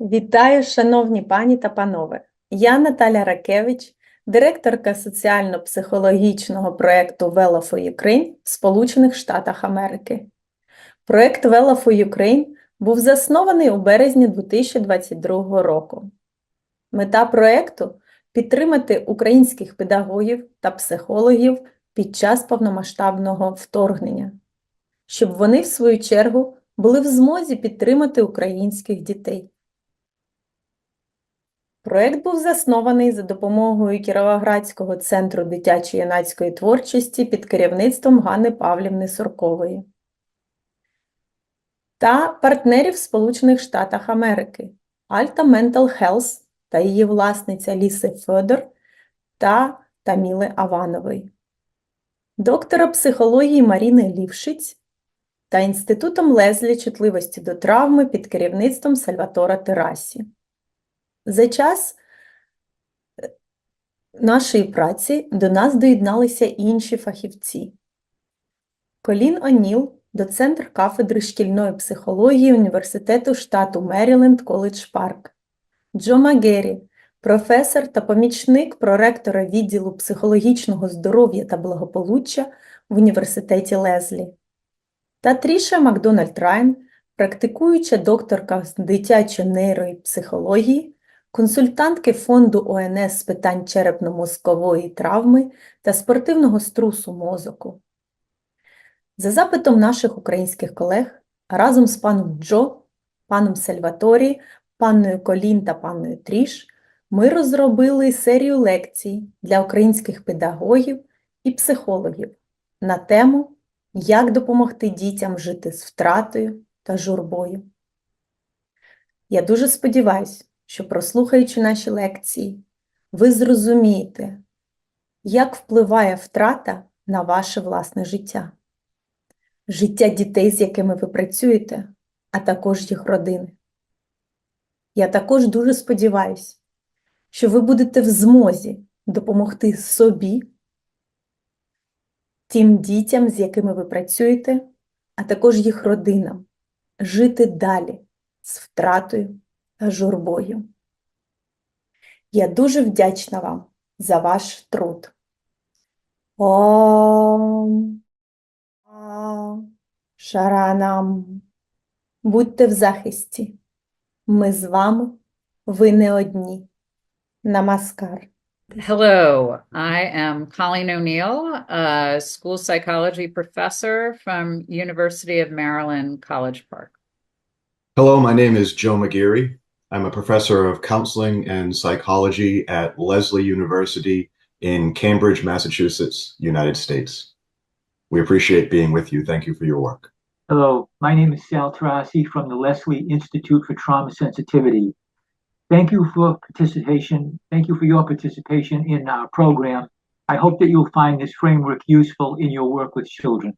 Вітаю, шановні пані та панове! Я Наталя Ракевич, директорка соціально-психологічного проєкту Vela for Ukraine в Сполучених Штатах Америки. Проєкт Vela for Ukraine був заснований у березні 2022 року. Мета проєкту – підтримати українських педагогів та психологів під час повномасштабного вторгнення, щоб вони, в свою чергу, були в змозі підтримати українських дітей. Проект був заснований за допомогою Кіровоградського центру дитячо-юнацької творчості під керівництвом Ганни Павлівни Суркової та партнерів Сполучених Штатах Америки Alta Mental Health та її власниця Ліси Федор та Таміли Аванової, доктора психології Маріни Лівшиць та Інститутом Лезлі чутливості до травми під керівництвом Сальватора Терасі. За час е, нашої праці до нас доєдналися інші фахівці. Колін О'Ніл, доцент кафедри шкільної психології Університету штату Меріленд Коледж Парк, Джо Магері, професор та помічник проректора відділу психологічного здоров'я та благополуччя в Університеті Лезлі, та Тріша Макдональд Райн, практикуюча докторка з дитячої нейропсихології, консультантки фонду ОНС з питань черепно-мозкової травми та спортивного струсу мозоку. За запитом наших українських колег, разом з паном Джо, паном Сальваторі, панною Колін та панною Тріш, ми розробили серію лекцій для українських педагогів і психологів на тему як допомогти дітям жити з втратою та журбою. Я дуже сподіваюся, що прослухаючи наші лекції, ви зрозумієте, як впливає втрата на ваше власне життя, життя дітей, з якими ви працюєте, а також їх родини. Я також дуже сподіваюся, що ви будете в змозі допомогти собі, тим дітям, з якими ви працюєте, а також їх родинам, жити далі з втратою та журбою. Я дуже вдячна вам за ваш труд. Ом Шаранам. Будьте в захисті. Ми з вами, ви не одні. Намаскар. Hello, I am Colleen O'Neill, a school psychology professor from University of Maryland College Park. Hello, my name is Joe McGeary. I'm a professor of counseling and psychology at Lesley University in Cambridge, Massachusetts, United States. We appreciate being with you. Thank you for your work. Hello, my name is Sal Tarasi from the Leslie Institute for Trauma Sensitivity. Thank you for participation. Thank you for your participation in our program. I hope that you'll find this framework useful in your work with children.